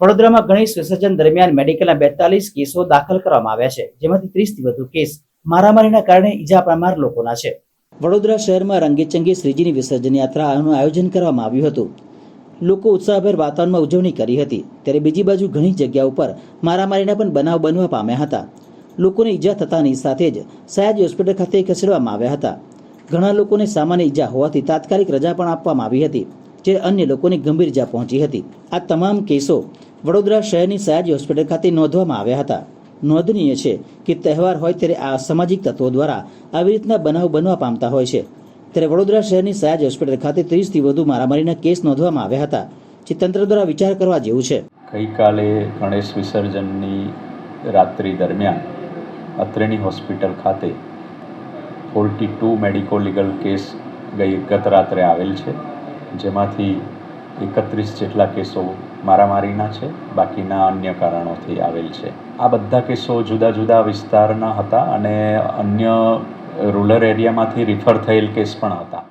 વડોદરામાં ગણેશ વિસર્જન દરમિયાન મેડિકલના બેતાલીસ કેસો દાખલ કરવામાં આવ્યા છે, જેમાંથી ત્રીસથી વધુ કેસ મારામારીના કારણે ઈજા પામનાર લોકોના છે. વડોદરા શહેરમાં રંગેચંગે શ્રીજીની વિસર્જન યાત્રાનું આયોજન કરવામાં આવ્યું હતું. લોકો ઉત્સાહભેર વાતાવરણમાં ઉજવણી કરી હતી, ત્યારે બીજી બાજુ ઘણી જગ્યા ઉપર મારામારીના પણ બનાવ બનવા પામ્યા હતા. લોકોને ઈજા થતાની સાથે જ સયાજી હોસ્પિટલ ખાતે ખસેડવામાં આવ્યા હતા. ઘણા લોકોને સામાન્ય ઈજા હોવાથી તાત્કાલિક રજા પણ આપવામાં આવી હતી, જે અન્ય લોકોને ગંભીર ઈજા પહોંચી હતી. આ તમામ કેસો વડોદરા શહેરની સયાજી હોસ્પિટલ ખાતે નોંધવામાં આવ્યા હતા. નોંધનીય છે કે તહેવાર હોય ત્યારે આ સામાજિક તત્વો દ્વારા આવી રીતના બનાવ બનવા પામતા હોય છે. ત્યારે વડોદરા શહેરની સયાજ હોસ્પિટલ ખાતે ત્રીસથી વધુ મારામારીના કેસ નોંધવામાં આવ્યા હતા, જે તંત્ર દ્વારા વિચાર કરવા જેવું છે. ગઈકાલે ગણેશ વિસર્જનની રાત્રિ દરમિયાન અત્રેની હોસ્પિટલ ખાતે forty two medico legal case ગઈ ગત રાત્રે આવેલ છે. જેમાંથી એકત્રીસ જેટલા કેસો મારામારીના છે, બાકીના અન્ય કારણોથી આવેલ છે. આ બધા કેસો જુદા જુદા વિસ્તારના હતા અને અન્ય રૂરલ એરિયામાંથી રિફર થયેલ કેસ પણ હતા.